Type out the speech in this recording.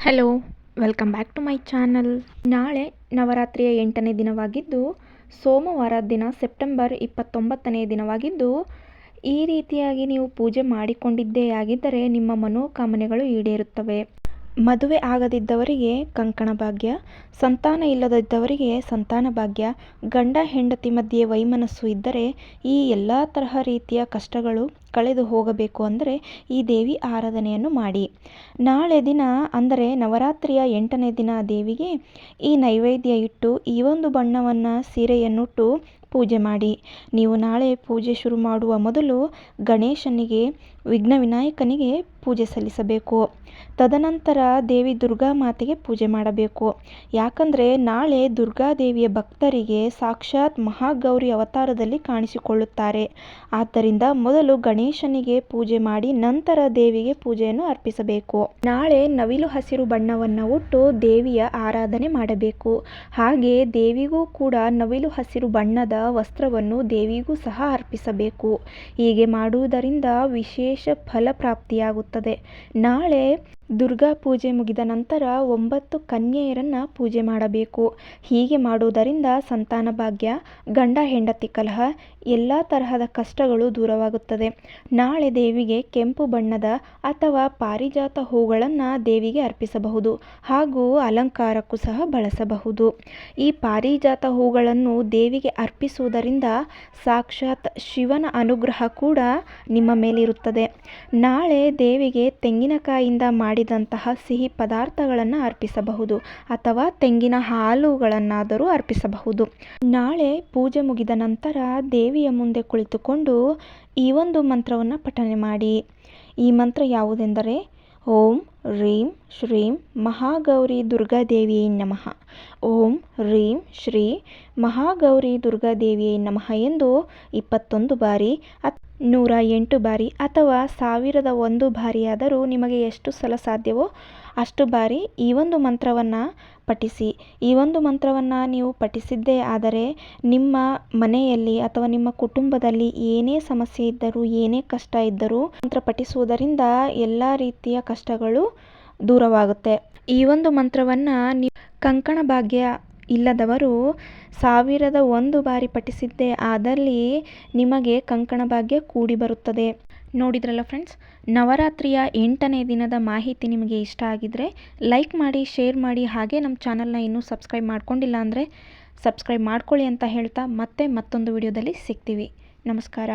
Hello welcome back to my channel ನಾಳೆ ನವರಾತ್ರಿಯ ಎಂಟನೇ ದಿನವಾಗಿದ್ದು, ಸೋಮವಾರ ದಿನ ಸೆಪ್ಟೆಂಬರ್ ಇಪ್ಪತ್ತೊಂಬತ್ತನೇ ದಿನವಾಗಿದ್ದು, ಈ ರೀತಿಯಾಗಿ ನೀವು ಪೂಜೆ ಮಾಡಿಕೊಂಡಿದ್ದೇ ಆಗಿದ್ದರೆ ನಿಮ್ಮ ಮನೋಕಾಮನೆಗಳು ಈಡೇರುತ್ತವೆ. ಮದುವೆ ಆಗದಿದ್ದವರಿಗೆ ಕಂಕಣ ಭಾಗ್ಯ, ಸಂತಾನ ಇಲ್ಲದಿದ್ದವರಿಗೆ ಸಂತಾನ ಭಾಗ್ಯ, ಗಂಡ ಹೆಂಡತಿ ಮಧ್ಯೆ ವೈಮನಸ್ಸು ಇದ್ದರೆ ಈ ಎಲ್ಲ ತರಹ ರೀತಿಯ ಕಷ್ಟಗಳು ಕಳೆದು ಹೋಗಬೇಕು ಅಂದರೆ ಈ ದೇವಿ ಆರಾಧನೆಯನ್ನು ಮಾಡಿ. ನಾಳೆ ದಿನ ಅಂದರೆ ನವರಾತ್ರಿಯ ಎಂಟನೇ ದಿನ ದೇವಿಗೆ ಈ ನೈವೇದ್ಯ ಇಟ್ಟು ಈ ಒಂದು ಬಣ್ಣವನ್ನು ಸೀರೆಯನ್ನುಟ್ಟು ಪೂಜೆ ಮಾಡಿ. ನೀವು ನಾಳೆ ಪೂಜೆ ಶುರು ಮಾಡುವ ಮೊದಲು ಗಣೇಶನಿಗೆ, ವಿಘ್ನ ವಿನಾಯಕನಿಗೆ ಪೂಜೆ ಸಲ್ಲಿಸಬೇಕು. ತದನಂತರ ದೇವಿ ದುರ್ಗಾ ಮಾತೆಗೆ ಪೂಜೆ ಮಾಡಬೇಕು. ಯಾಕಂದರೆ ನಾಳೆ ದುರ್ಗಾದೇವಿಯ ಭಕ್ತರಿಗೆ ಸಾಕ್ಷಾತ್ ಮಹಾಗೌರಿ ಅವತಾರದಲ್ಲಿ ಕಾಣಿಸಿಕೊಳ್ಳುತ್ತಾರೆ. ಆದ್ದರಿಂದ ಮೊದಲು ಗಣೇಶನಿಗೆ ಪೂಜೆ ಮಾಡಿ ನಂತರ ದೇವಿಗೆ ಪೂಜೆಯನ್ನು ಅರ್ಪಿಸಬೇಕು. ನಾಳೆ ನವಿಲು ಹಸಿರು ಬಣ್ಣವನ್ನು ಉಟ್ಟು ದೇವಿಯ ಆರಾಧನೆ ಮಾಡಬೇಕು. ಹಾಗೆ ದೇವಿಗೂ ಕೂಡ ನವಿಲು ಹಸಿರು ಬಣ್ಣದ ವಸ್ತ್ರವನ್ನು ದೇವಿಗೂ ಸಹ ಅರ್ಪಿಸಬೇಕು. ಹೀಗೆ ಮಾಡುವುದರಿಂದ ವಿಶೇಷ ಫಲಪ್ರಾಪ್ತಿಯಾಗುತ್ತದೆ ನಾಳೆ ದುರ್ಗಾ ಪೂಜೆ ಮುಗಿದ ನಂತರ ಒಂಬತ್ತು ಕನ್ಯೆಯರನ್ನು ಪೂಜೆ ಮಾಡಬೇಕು. ಹೀಗೆ ಮಾಡುವುದರಿಂದ ಸಂತಾನ ಭಾಗ್ಯ, ಗಂಡ ಹೆಂಡತಿ ಕಲಹ, ಎಲ್ಲ ತರಹದ ಕಷ್ಟಗಳು ದೂರವಾಗುತ್ತದೆ. ನಾಳೆ ದೇವಿಗೆ ಕೆಂಪು ಬಣ್ಣದ ಅಥವಾ ಪಾರಿಜಾತ ಹೂಗಳನ್ನು ದೇವಿಗೆ ಅರ್ಪಿಸಬಹುದು ಹಾಗೂ ಅಲಂಕಾರಕ್ಕೂ ಸಹ ಬಳಸಬಹುದು. ಈ ಪಾರಿಜಾತ ಹೂಗಳನ್ನು ದೇವಿಗೆ ಅರ್ಪಿಸುವುದರಿಂದ ಸಾಕ್ಷಾತ್ ಶಿವನ ಅನುಗ್ರಹ ಕೂಡ ನಿಮ್ಮ ಮೇಲಿರುತ್ತದೆ. ನಾಳೆ ದೇವಿಗೆ ತೆಂಗಿನಕಾಯಿಂದ ಮಾಡಿದಂತಹ ಸಿಹಿ ಪದಾರ್ಥಗಳನ್ನು ಅರ್ಪಿಸಬಹುದು ಅಥವಾ ತೆಂಗಿನ ಹಾಲುಗಳನ್ನಾದರೂ ಅರ್ಪಿಸಬಹುದು. ನಾಳೆ ಪೂಜೆ ಮುಗಿದ ನಂತರ ದೇವಿಯ ಮುಂದೆ ಕುಳಿತುಕೊಂಡು ಈ ಒಂದು ಮಂತ್ರವನ್ನು ಪಠನೆ ಮಾಡಿ. ಈ ಮಂತ್ರ ಯಾವುದೆಂದರೆ ಓಂ ರೀಂ ಶ್ರೀಂ ಮಹಾಗೌರಿ ದುರ್ಗಾದೇವಿಯೇ ನಮಃ. ಓಂ ರೀಂ ಶ್ರೀ ಮಹಾಗೌರಿ ದುರ್ಗಾದೇವಿಯೇ ನಮಃ ಎಂದು ಇಪ್ಪತ್ತೊಂದು ಬಾರಿ ಅತ್ ನೂರ ಎಂಟು ಬಾರಿ ಅಥವಾ ಸಾವಿರದ ಒಂದು ಬಾರಿಯಾದರೂ ನಿಮಗೆ ಎಷ್ಟು ಸಲ ಸಾಧ್ಯವೋ ಅಷ್ಟು ಬಾರಿ ಈ ಒಂದು ಮಂತ್ರವನ್ನು ಪಠಿಸಿ. ಈ ಒಂದು ಮಂತ್ರವನ್ನು ನೀವು ಪಠಿಸಿದ್ದೇ ಆದರೆ ನಿಮ್ಮ ಮನೆಯಲ್ಲಿ ಅಥವಾ ನಿಮ್ಮ ಕುಟುಂಬದಲ್ಲಿ ಏನೇ ಸಮಸ್ಯೆ ಇದ್ದರೂ, ಏನೇ ಕಷ್ಟ ಇದ್ದರೂ ಮಂತ್ರ ಪಠಿಸುವುದರಿಂದ ಎಲ್ಲ ರೀತಿಯ ಕಷ್ಟಗಳು ದೂರವಾಗುತ್ತೆ. ಈ ಒಂದು ಮಂತ್ರವನ್ನು ನೀವು ಕಂಕಣ ಭಾಗ್ಯ ಇಲ್ಲದವರು ಸಾವಿರದ ಒಂದು ಬಾರಿ ಪಠಿಸಿದ್ದೆ ಆದಲ್ಲಿ ನಿಮಗೆ ಕಂಕಣ ಭಾಗ್ಯ ಕೂಡಿ ಬರುತ್ತದೆ. ನೋಡಿದ್ರಲ್ಲ ಫ್ರೆಂಡ್ಸ್ ನವರಾತ್ರಿಯ ಎಂಟನೇ ದಿನದ ಮಾಹಿತಿ ನಿಮಗೆ ಇಷ್ಟ ಆಗಿದ್ರೆ ಲೈಕ್ ಮಾಡಿ ಶೇರ್ ಮಾಡಿ, ಹಾಗೆ ನಮ್ಮ ಚಾನಲ್ನ ಇನ್ನೂ ಸಬ್ಸ್ಕ್ರೈಬ್ ಮಾಡ್ಕೊಂಡಿಲ್ಲ ಅಂದರೆ ಸಬ್ಸ್ಕ್ರೈಬ್ ಮಾಡ್ಕೊಳ್ಳಿ ಅಂತ ಹೇಳ್ತಾ ಮತ್ತೆ ಮತ್ತೊಂದು ವಿಡಿಯೋದಲ್ಲಿ ಸಿಗ್ತೀವಿ. ನಮಸ್ಕಾರ.